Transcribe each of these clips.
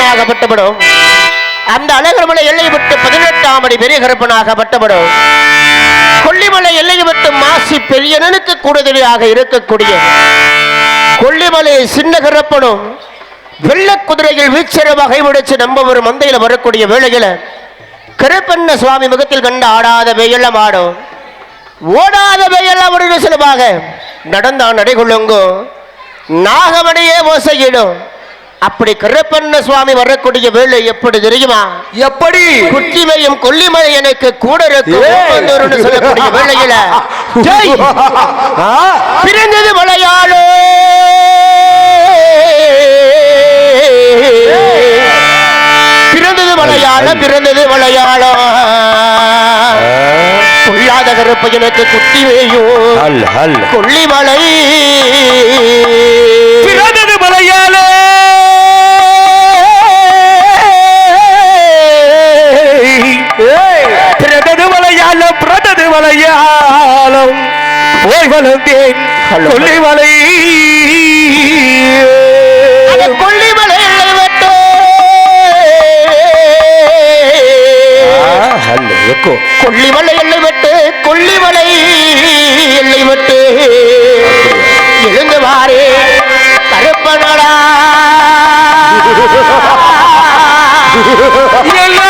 கருப்பனாகப்பட்டபடும் அந்த அழகர்மலை எல்லை விட்டு பதினெட்டாம் அடி பெரிய கருப்பனாகப்பட்டபடும் கொல்லிமலை எல்லை விட்டு மாசி பெரியனனுக்கு கூடுதலியாக இருக்கக்கூடிய கொல்லிமலை சின்ன கருப்பனும் வெள்ள குதிரையில் வீச்சர வகை முடிச்சு நம்ம ஒரு மந்தையில் வரக்கூடிய வேளையில கருப்பண்ண சுவாமி முகத்தில் கண்ட ஆடாத வெயிலம் ஆடும். ஓடாத வெயெல்லாம் ஒரு சுலபாக நடந்தான் நடைகொள்ளுங்கோ. நாகமணியே ஓசையிடும். அப்படி கருப்பண்ண சுவாமி வரக்கூடிய வேலை எப்படி தெரியுமா? எப்படி? குற்றிமையும் கொல்லிமலை எனக்கு கூட இருக்கும் சொல்லக்கூடிய! ஆ, பிறந்தது மலையாளோ. பிறந்தது மலையாளம் பிறந்தது மலையாளம் பொல்லாத கருப்பையனுக்கு குட்டி அல்ல கொல்லிமலை. போய் வளர்ந்தேன் கொல்லிமலை. கொல்லிமலை கொல்லிமலை எல்லை விட்டு கொல்லிமலை எல்லை விட்டு. எழுந்து வாரே கருப்பனடா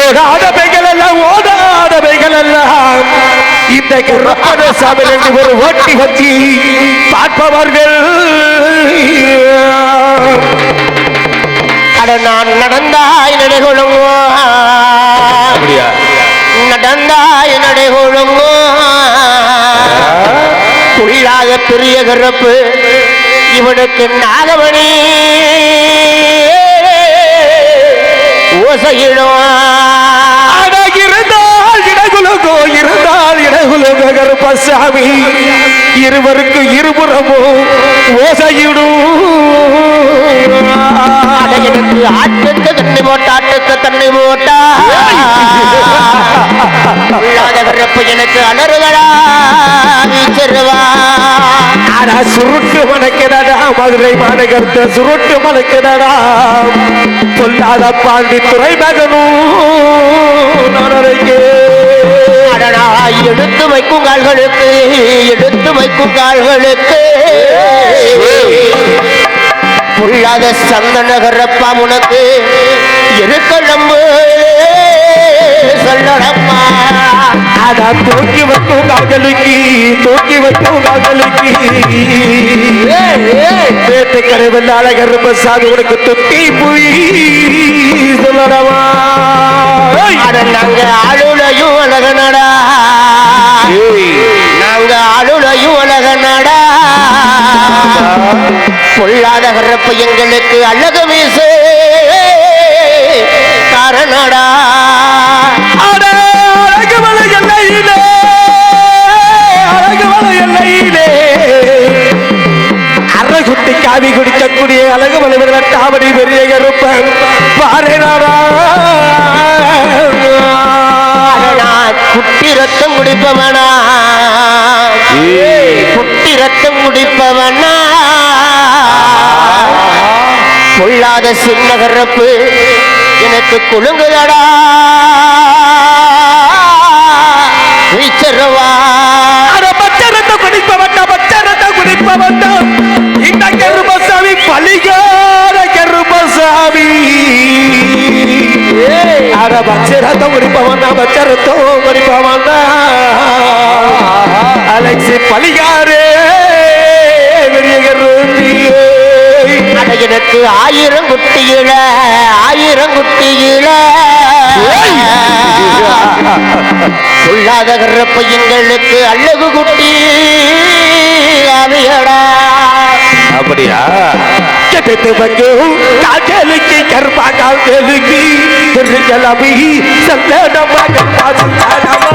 ஓடாத பேய்களெல்லாம் ஓடாத பேய்களெல்லாம் இந்த கருப்பன சாமி ரெண்டு ஒரு ஓட்டி வச்சு பார்ப்பவர்கள். அட நான் நடந்தாய் நடைகொழுங்கோ. நடந்தாய் நடைகொழுங்கோ. துள்ளாத பெரிய கருப்பு இவனுக்கு நாகமணி. ஓசையிடும் கருப்பசாமி இருவருக்கு இருபுறமும் ஓசையிடும். அட எனக்கு ஆட்டுக்கு தண்ணி போட்டா ஆட்டுக்கு தண்ணி போட்டா. உள்ளாத கருப்பு எனக்கு அலறுதடா வீச்சிருவா ஆனா சுருட்டு மணக்கிறடா மதுரை மாநகரத்த சுருட்டு மணக்கிறடா சொல்லாத பாண்டி துறை மகனும் அடடா எடுத்து வைக்கும் கால்களுக்கு எடுத்து வைக்கும் கால்களுக்கு. உள்ளாத சந்தன கரப்பா உனக்கு இருக்கழம்பு சொல்லடம்மா. ஆனா தூக்கி வைக்கும் காதலுக்கு தூக்கி வைக்கும் காதலுக்கு பேட்டை கரைவல்ல அழகர் சாமி உனக்கு தொட்டி புய் சொல்லடவா அட நாங்க அழுளையும் அழகனடா. நாங்க அழுளையும் அழகனடா. பொல்லாத கரப்பு எங்களுக்கு அழகு வீசு. காரணடா அறகுட்டி காவி குடிக்கக்கூடிய அழகுமலை விரட்டாமடி பெரிய கருப்பன். பாருடா குடிப்பவனா குட்டி ரத்தம் குடிப்பவனா பொல்லாத சின்ன கரப்பு எனக்கு குலுங்குதடா. வீச்சருவா அட எனக்கு ஆயிரம் குட்டியில ஆயிரம் குட்டியில. சொல்லாத கருப்பையங்களுக்கு அழகு குட்டி அவையடா. அப்படியா? கெட்டத்து வைக்கும் காக்கலுக்கு கருப்பா காக்கலுக்கு திருக்கலவி சந்தனமா கருப்பா சந்தானமா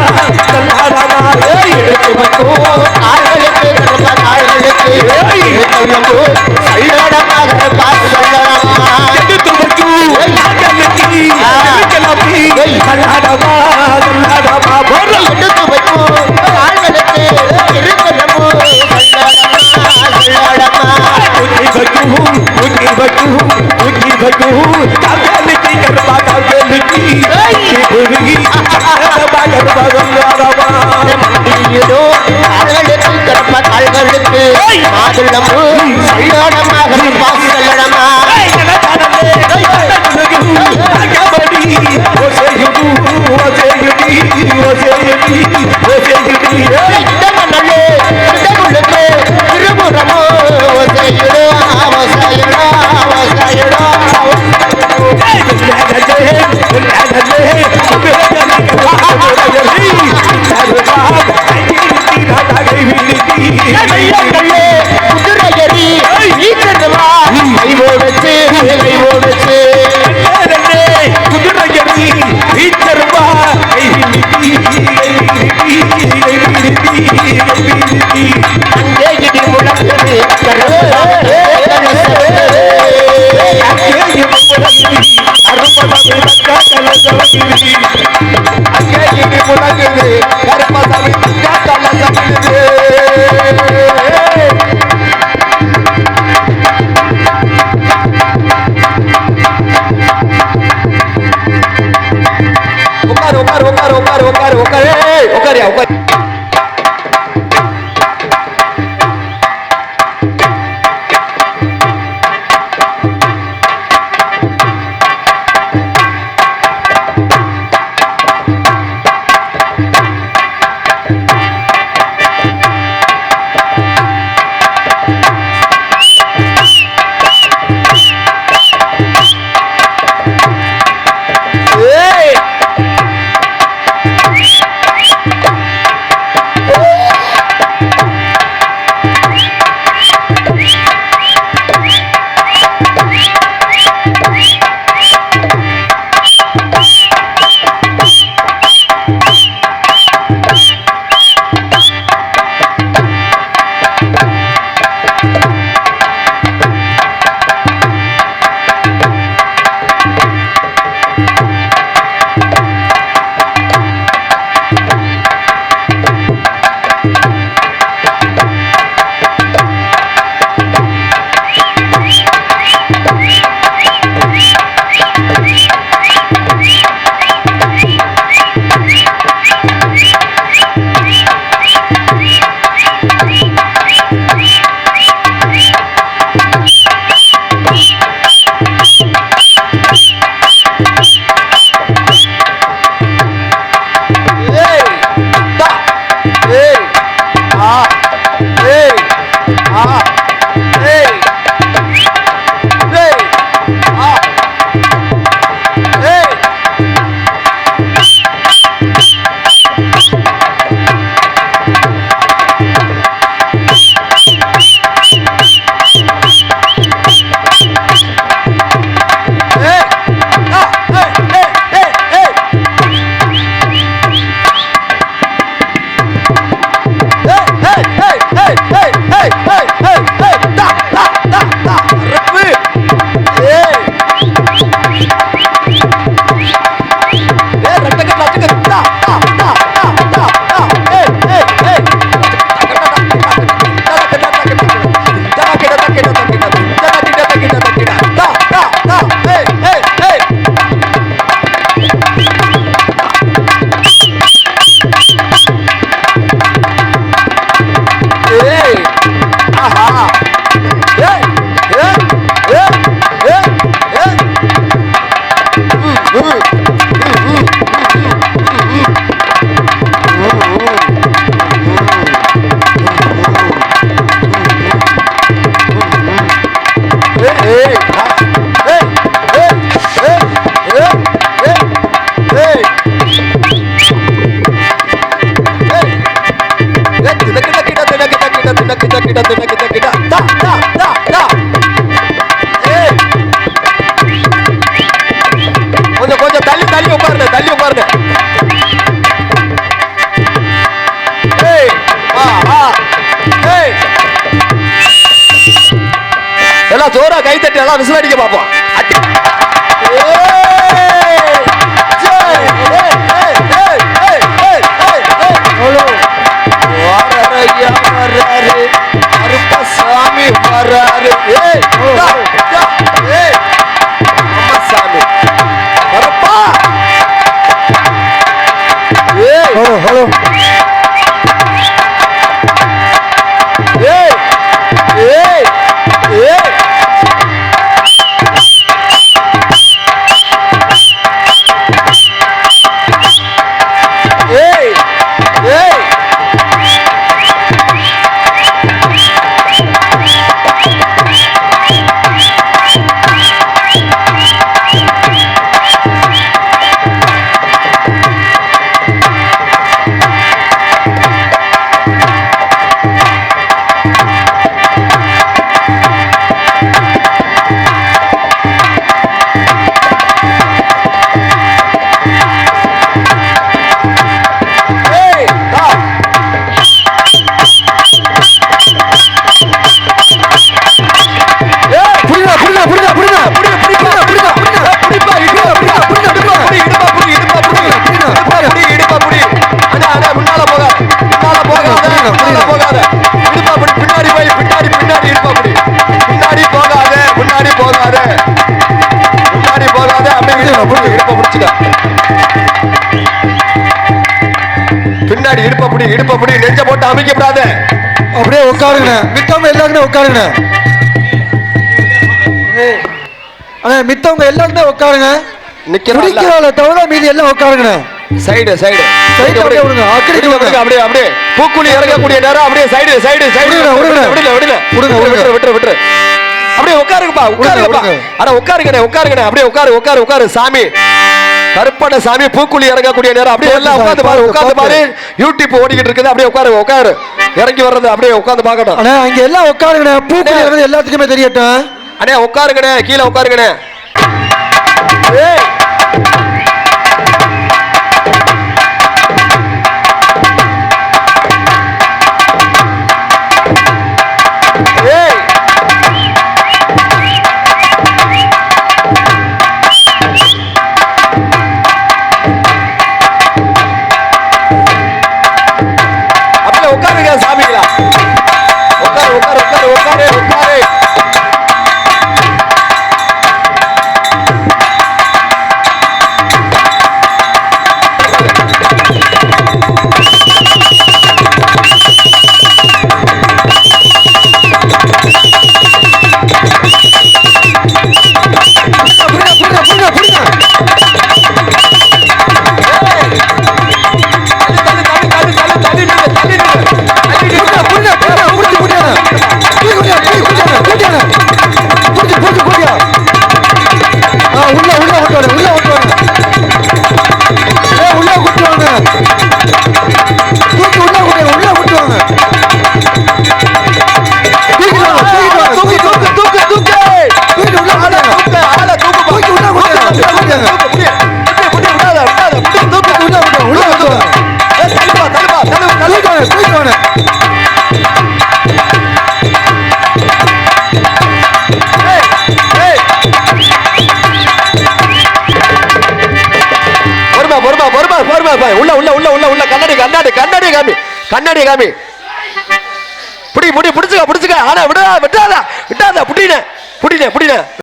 சந்தானமா ஏய் எடுத்து வைக்கும் கால்களுக்கு கருப்ப கால்களுக்கு சொல்லம்பு சல்லடமாக பார்த்து சொல்லலாமா எடுத்து வைக்கும் காக்கலுக்கு திருக்கலவி சந்தானமா சந்தானமா உச்சி வைக்கும் காக்கலுக்கு கருப்பா காக்கலுக்கு திருக்கலவி சந்தனமா கருப்பா சந்தானமா மண்டியிடோ கால்களுக்கு கருப்ப கால்களுக்கு மாதுளம்பு சல்லடமாக பார்த்து சொல்லலாமா இடமண்ணலே கையங்களே அங்கே இடி முழங்குது எல்லாம் ஜோரா கை தட்டி எல்லாம் விசில் அடிக்க பார்ப்போம் சாமி ஏய் ஏ போட்டு அமைக்கப்படாத அப்படியே உட்காருங்க மித்தவங்க எல்லாருமே உட்காருங்க அண்ணா மித்தவங்க எல்லாருமே உட்காருங்க. தவிர மீதி எல்லாம் உட்காருங்க சைடு சைடு. Side அப்படியே விடுங்க. அப்படியே அப்படியே. பூக்குழி இறங்கக்கூடிய நேரம் அப்படியே சைடு சைடு சைடு. விடுங்க, விடுங்க. விடுங்க, விடுங்க. விட்டுரு விட்டுரு விட்டுரு அப்படியே உட்காருங்கப்பா உட்காருங்கப்பா. அட உட்காருங்கண்ணே உட்காருங்கண்ணே. அப்படியே உட்காரு உட்காரு உட்காரு சாமி. கருப்பட சாமி பூக்குழி இறங்கக்கூடிய நேரம். அப்படியே எல்லாம் உட்காந்து பாரு உட்காந்து பாரு. யூடியூப் ஓடிக்கிட்டு இருக்குது. அப்படியே உட்காரு உட்காரு. இறங்கி வர்றது அப்படியே உட்காந்து பார்க்கணும் அண்ணா இங்க எல்லாம் உட்காருங்க பூக்குழி இறங்குறது எல்லாத்துக்குமே தெரியட்டும். அண்ணே உட்காருங்கண்ணே. கீழே உட்காருங்கண்ணே. ஏய் சாமிகளா சாமிகளா உட்காரு உட்காரு உட்காரு உட்காரு உட்காரு. காமி கண்ணாடி காமி. புடி புடி புடிச்சுக்க புடிச்சுக்க. ஆனா விடாத விட்டாத விட்டாத புடினே புடின புடின.